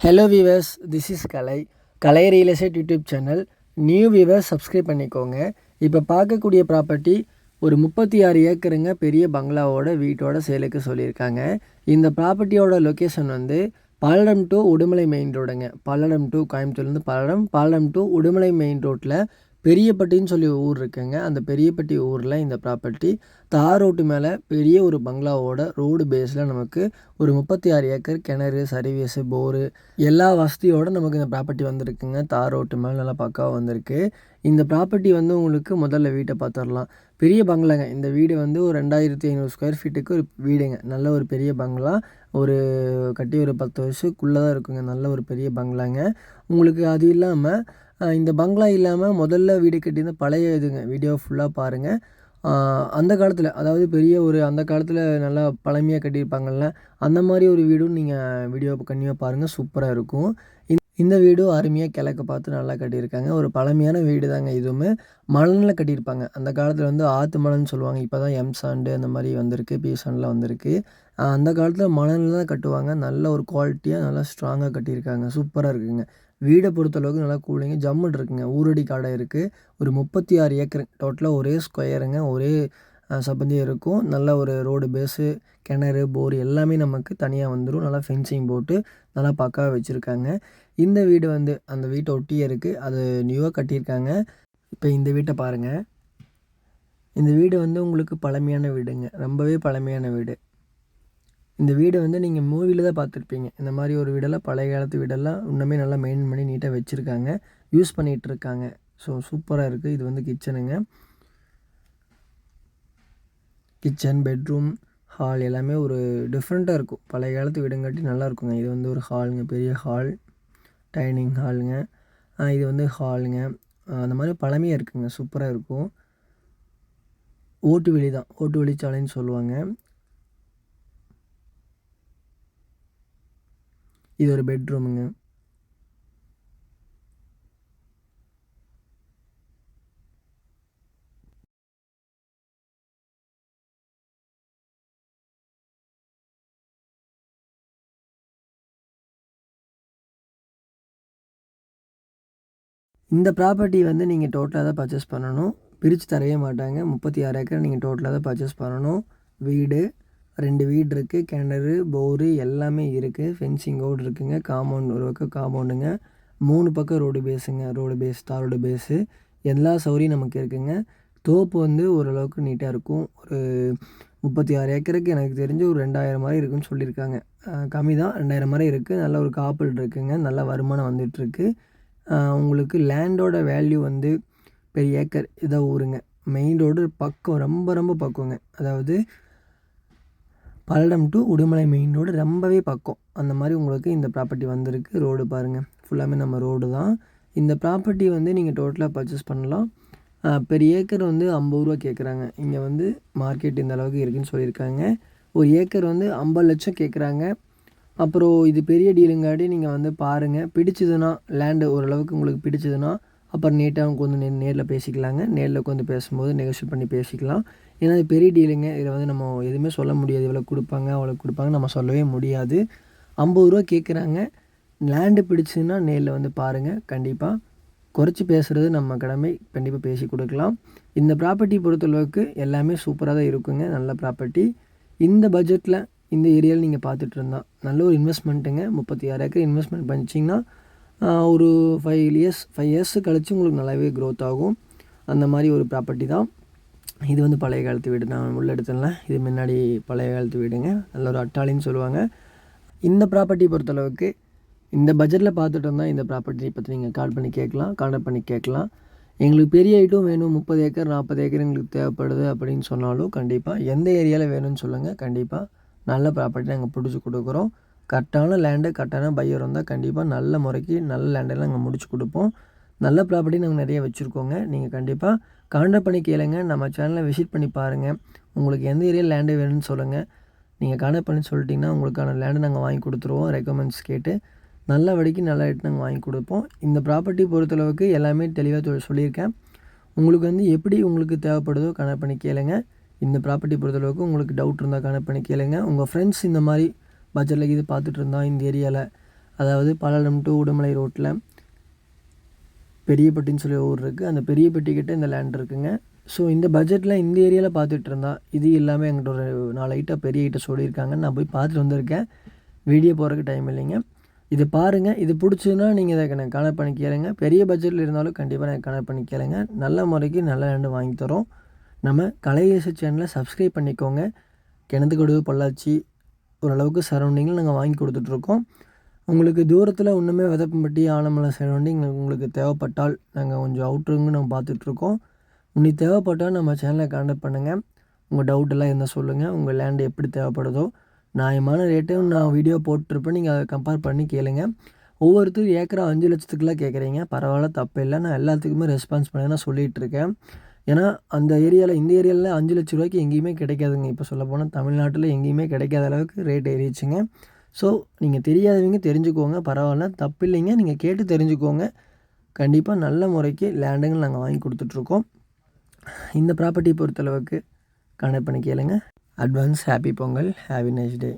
Hello viewers this is Kalai Kalai real estate YouTube channel new viewers subscribe பண்ணிக்கோங்க. இப்போ பார்க்கக்கூடிய property ஒரு முப்பத்தி ஆறு ஏக்கருங்க பெரிய பங்களாவோட வீட்டோட சேலுக்கு சொல்லியிருக்காங்க. இந்த ப்ராப்பர்ட்டியோட லொக்கேஷன் வந்து பல்லடம் டு உடுமலை மெயின் ரோடுங்க பல்லடம் டு கோயம்புத்தூர்லேருந்து பல்லடம் பல்லடம் டு உடுமலை மெயின் ரோட்டில் பெரியப்பட்டின்னு சொல்லி ஊர் இருக்குங்க. அந்த பெரியப்பட்டி ஊரில் இந்த ப்ராப்பர்ட்டி தார் ரோட்டு மேலே பெரிய ஒரு பங்களாவோட ரோடு பேஸில் நமக்கு ஒரு முப்பத்தி ஆறு ஏக்கர் கிணறு சர்வீஸு போரு எல்லா வசதியோடு நமக்கு இந்த ப்ராப்பர்ட்டி வந்திருக்குங்க. தார் ரோட்டு மேலே நல்லா பக்காவாக வந்திருக்கு. இந்த ப்ராப்பர்ட்டி வந்து உங்களுக்கு முதல்ல வீட்டை பார்த்துடலாம் பெரிய பங்களாங்க. இந்த வீடு வந்து ஒரு ரெண்டாயிரத்தி ஐநூறு ஸ்கொயர் ஃபீட்டுக்கு ஒரு வீடுங்க. நல்ல ஒரு பெரிய பங்களா. ஒரு கட்டி ஒரு பத்து வருஷத்துக்குள்ளே தான் இருக்குங்க. நல்ல ஒரு பெரிய பங்களாங்க. உங்களுக்கு அது இல்லாமல் இந்த பங்களா இல்லாமல் முதல்ல வீடு கட்டியிருந்த பழைய இதுங்க வீடியோ ஃபுல்லாக பாருங்கள் அந்த காலத்தில் அதாவது பெரிய ஒரு அந்த காலத்தில் நல்லா பழமையாக கட்டியிருப்பாங்கள்ல அந்த மாதிரி ஒரு வீடும் நீங்கள் வீடியோ கண்டிப்பாக பாருங்கள் சூப்பராக இருக்கும். இந்த- வீடும் அருமையாக கிழக்க பார்த்து நல்லா கட்டியிருக்காங்க. ஒரு பழமையான வீடு தாங்க இதுவுமே. மணலில் கட்டியிருப்பாங்க. அந்த காலத்தில் வந்து ஆற்று மணல்னு சொல்லுவாங்க. இப்போ தான் எம் சாண்டு அந்த மாதிரி வந்திருக்கு பி சாண்டில் வந்திருக்கு. அந்த காலத்தில் மணலில் தான் கட்டுவாங்க. நல்ல ஒரு குவாலிட்டியாக நல்லா ஸ்ட்ராங்காக கட்டியிருக்காங்க. சூப்பராக இருக்குங்க. வீடை பொறுத்தளவுக்கு நல்லா கூலிங்க. ஜம்முன்னு இருக்குங்க. ஊரடி காடை இருக்குது ஒரு முப்பத்தி ஆறு ஏக்கர் டோட்டலாக ஒரே ஸ்கொயருங்க ஒரே சப்பந்தி இருக்கும். நல்ல ஒரு ரோடு பேஸு கிணறு போர் எல்லாமே நமக்கு தனியாக வந்துடும் நல்லா ஃபென்சிங் போட்டு நல்லா பக்காவாக வச்சுருக்காங்க. இந்த வீடு வந்து அந்த வீட்டை ஒட்டியே இருக்குது அது நியூவாக கட்டியிருக்காங்க. இப்போ இந்த வீட்டை பாருங்கள் இந்த வீடு வந்து உங்களுக்கு பழமையான வீடுங்க. ரொம்பவே பழமையான வீடு. இந்த வீடு வந்து நீங்கள் மூவியில் தான் பார்த்துருப்பீங்க. இந்த மாதிரி ஒரு வீடெல்லாம் பழைய காலத்து வீடெல்லாம் இன்னுமே நல்லா மெயின் பண்ணி நீட்டாக வச்சுருக்காங்க. யூஸ் பண்ணிகிட்டு இருக்காங்க. ஸோ சூப்பராக இருக்குது இது வந்து கிச்சனுங்க கிச்சன் பெட்ரூம் ஹால் எல்லாமே ஒரு டிஃப்ரெண்ட்டாக இருக்கும். பழைய காலத்து வீடுங்காட்டி நல்லா இருக்குங்க. இது வந்து ஒரு ஹாலுங்க பெரிய ஹால் டைனிங் ஹாலுங்க இது வந்து ஹாலுங்க அந்த மாதிரி பழமையாக இருக்குங்க. சூப்பராக இருக்கும். ஓட்டு வெளி தான் ஓட்டு வெளிச்சாலைன்னு சொல்லுவாங்க. இது ஒரு பெட்ரூமுங்க இந்த ப்ராப்பர்ட்டி வந்து நீங்கள் டோட்டலாக தான் பர்ச்சேஸ் பண்ணணும். பிரித்து தரவே மாட்டாங்க. முப்பத்தி ஆறு ஏக்கர் நீங்கள் டோட்டலாக தான் பர்ச்சேஸ் பண்ணணும். வீடு ரெண்டு வீடு இருக்குது கிணறு போரு எல்லாமே இருக்குது ஃபென்சிங்கோடு இருக்குங்க. காம்பவுண்ட் ஒரு பக்கம் காம்பவுண்டுங்க மூணு பக்கம் ரோடு பேஸுங்க ரோடு பேஸ் தார் ரோடு பேஸு எல்லா சௌகரியம் நமக்கு இருக்குங்க. தோப்பு வந்து ஓரளவுக்கு நீட்டாக இருக்கும். ஒரு முப்பத்தி ஆறு ஏக்கருக்கு எனக்கு தெரிஞ்சு ஒரு ரெண்டாயிரம் மாதிரி இருக்குன்னு சொல்லியிருக்காங்க. கம்மி தான். ரெண்டாயிரம் மாதிரி இருக்குது நல்ல ஒரு காப்பல் இருக்குங்க. நல்ல வருமானம் வந்துட்டுருக்கு. உங்களுக்கு லேண்டோட வேல்யூ வந்து பெரிய ஏக்கர் இதை ஊருங்க. மெயின் ரோடு பக்கம் ரொம்ப ரொம்ப பக்கங்க அதாவது Palladam to Udumalai main road ரொம்பவே பக்கம். அந்த மாதிரி உங்களுக்கு இந்த ப்ராப்பர்ட்டி வந்திருக்கு. ரோடு பாருங்கள் ஃபுல்லாமே நம்ம ரோடு தான். இந்த ப்ராப்பர்ட்டி வந்து நீங்கள் டோட்டலாக பர்ச்சேஸ் பண்ணலாம். பெரிய ஏக்கர் வந்து ஐம்பது ரூபா கேட்குறாங்க இங்கே வந்து மார்க்கெட் இந்த அளவுக்கு இருக்குன்னு சொல்லியிருக்காங்க. ஒரு ஏக்கர் வந்து ஐம்பது லட்சம் கேட்குறாங்க அப்புறம் இது பெரிய டீலுங்காட்டி நீங்கள் வந்து பாருங்கள் பிடிச்சதுன்னா லேண்டு ஓரளவுக்கு உங்களுக்கு பிடிச்சதுன்னா அப்புறம் நீட்டாக கொஞ்சம் நே நேரில் பேசிக்கலாங்க. நேரில் உட்காந்து பேசும்போது நெகோஷியேட் பண்ணி பேசிக்கலாம். ஏன்னா இது பெரிய டீலுங்க இதில் வந்து நம்ம எதுவுமே சொல்ல முடியாது. இவ்வளோ கொடுப்பாங்க அவ்வளோ கொடுப்பாங்க நம்ம சொல்லவே முடியாது. ஐம்பது ரூபா கேட்குறாங்க. லேண்டு பிடிச்சுன்னா நேரில் வந்து பாருங்கள் கண்டிப்பாக குறைச்சி பேசுகிறது நம்ம கடமை. கண்டிப்பாக பேசி கொடுக்கலாம். இந்த ப்ராப்பர்ட்டி பொறுத்தளவுக்கு எல்லாமே சூப்பராக தான் இருக்குங்க. நல்ல ப்ராப்பர்ட்டி இந்த பட்ஜெட்டில் இந்த ஏரியாவில் நீங்கள் பார்த்துட்டு இருந்தால் நல்ல ஒரு இன்வெஸ்ட்மெண்ட்டுங்க முப்பத்தி ஆறு ஏக்கர் இன்வெஸ்ட்மெண்ட் பண்ணிச்சிங்கன்னா ஒரு ஃபைவ் இயர்ஸ் ஃபைவ் இயர்ஸ் கழிச்சு உங்களுக்கு நல்லாவே க்ரோத் ஆகும். அந்த மாதிரி ஒரு ப்ராப்பர்ட்டி தான். இது வந்து பழைய காலத்து வீடு நான் உள்ள எடுத்தேன்ல. இது முன்னாடி பழைய காலத்து வீடுங்க. நல்ல ஒரு அட்டாளின்னு சொல்லுவாங்க. இந்த ப்ராப்பர்ட்டி பொறுத்தளவுக்கு இந்த பட்ஜெட்டில் பார்த்துட்டு இருந்தால் இந்த ப்ராப்பர்ட்டி பற்றி நீங்கள் கால் பண்ணி கேட்கலாம் கான்டாக்ட் பண்ணி கேட்கலாம். எங்களுக்கு பெரிய ஐட்டம் வேணும். முப்பது ஏக்கர் நாற்பது ஏக்கர் எங்களுக்கு தேவைப்படுது அப்படின்னு சொன்னாலும் கண்டிப்பாக எந்த ஏரியாவில் வேணும்னு சொல்லுங்கள் கண்டிப்பாக நல்ல ப்ராப்பர்ட்டி நாங்கள் பிடிச்சி கொடுக்குறோம். கரெக்டான லேண்டு கரெக்டான பையர் இருந்தால் கண்டிப்பாக நல்ல முறைக்கு நல்ல லேண்டெல்லாம் நாங்கள் முடிச்சு கொடுப்போம். நல்ல ப்ராப்பர்ட்டி நாங்கள் நிறைய வச்சுருக்கோங்க. நீங்கள் கண்டிப்பாக கான்டாக்ட் பண்ணி கேளுங்க. நம்ம சேனலை விசிட் பண்ணி பாருங்கள் உங்களுக்கு எந்த ஏரியா லேண்டு வேணும்னு சொல்லுங்கள் நீங்கள் கான்டாக்ட் பண்ணி சொல்லிட்டீங்கன்னா உங்களுக்கான லேண்டை நாங்கள் வாங்கி கொடுத்துருவோம். ரெக்கமெண்ட்ஸ் கேட்டு நல்ல வடிக்கு நல்ல ரேட் நாங்கள் வாங்கி கொடுப்போம். இந்த ப்ராப்பர்ட்டி பொறுத்தளவுக்கு எல்லாமே தெளிவாக சொல்லியிருக்கேன். உங்களுக்கு வந்து எப்படி உங்களுக்கு தேவைப்படுதோ கனெக்ட் பண்ணி கேளுங்க. இந்த ப்ராப்பர்ட்டி பொறுத்தளவுக்கு உங்களுக்கு டவுட் இருந்தால் கனெக்ட் பண்ணி கேளுங்க. உங்கள் ஃப்ரெண்ட்ஸ் இந்த மாதிரி பட்ஜெட்டில் இது பார்த்துட்டு இருந்தால் இந்த ஏரியாவில் அதாவது பல்லடம் டு உடுமலை ரோட்டில் பெரியப்பட்டின்னு சொல்லி ஊர் இருக்குது அந்த பெரியப்பட்டி இந்த லேண்ட் இருக்குங்க. ஸோ இந்த பட்ஜெட்டில் இந்த ஏரியாவில் பார்த்துட்டு இருந்தா இது எல்லாமே எங்கிட்ட ஒரு நாலு ஐட்டாக பெரிய ஐட்டம் சொல்லியிருக்காங்க நான் போய் பார்த்துட்டு வந்திருக்கேன். வீடியோ போகிறதுக்கு டைம் இல்லைங்க. இது பாருங்கள் இது பிடிச்சதுன்னா நீங்கள் இதை எனக்கு கனெக்ட் பண்ணி கேளுங்க. பெரிய பட்ஜெட்டில் இருந்தாலும் கண்டிப்பாக எனக்கு கனெக்ட் பண்ணி கேளுங்க. நல்ல முறைக்கு நல்ல லேண்டு வாங்கி தரோம். நம்ம கலையேசு சேனலை சப்ஸ்கிரைப் பண்ணிக்கோங்க. கிணத்துக்கடுவு பொள்ளாச்சி ஓரளவுக்கு சரௌண்டிங்கில் நாங்கள் வாங்கி கொடுத்துட்ருக்கோம் உங்களுக்கு தூரத்தில் இன்னுமே விதப்பம்பட்டி ஆலமலை சரௌண்டிங் உங்களுக்கு தேவைப்பட்டால் நாங்கள் கொஞ்சம் அவுட்ருங்க நம்ம பார்த்துட்ருக்கோம் இன்னைக்கு தேவைப்பட்டால் நம்ம சேனலை காண்டக்ட் பண்ணுங்கள் உங்கள் டவுட்டெல்லாம் இருந்தால் சொல்லுங்கள் உங்கள் லேண்டு எப்படி தேவைப்படுதோ நியாயமான ரேட்டும் நான் வீடியோ போட்டிருப்பேன். நீங்கள் அதை கம்பேர் பண்ணி கேளுங்க. ஒவ்வொருத்தரும் ஏக்கரா அஞ்சு லட்சத்துக்குலாம் கேட்குறீங்க பரவாயில்ல தப்பு இல்லை. நான் எல்லாத்துக்குமே ரெஸ்பான்ஸ் பண்ணி நான் சொல்லிகிட்டு இருக்கேன் ஏன்னா அந்த ஏரியாவில் இந்த ஏரியாவில் அஞ்சு லட்ச ரூபாய்க்கு எங்கேயுமே கிடைக்காதுங்க. இப்போ சொல்லப்போனால் தமிழ்நாட்டில் எங்கேயுமே கிடைக்காத அளவுக்கு ரேட் ஏறிடுச்சுங்க. ஸோ நீங்கள் தெரியாதவங்க தெரிஞ்சுக்கோங்க பரவாயில்ல. தப்பு இல்லைங்க நீங்கள் கேட்டு தெரிஞ்சுக்கோங்க. கண்டிப்பாக நல்ல முறைக்கு லேண்டுங்கள் நாங்கள் வாங்கி கொடுத்துட்ருக்கோம். இந்த ப்ராப்பர்ட்டி பொறுத்தளவுக்கு கனெக்ட் பண்ணி கேளுங்க. Advance happy Pongal happy nice day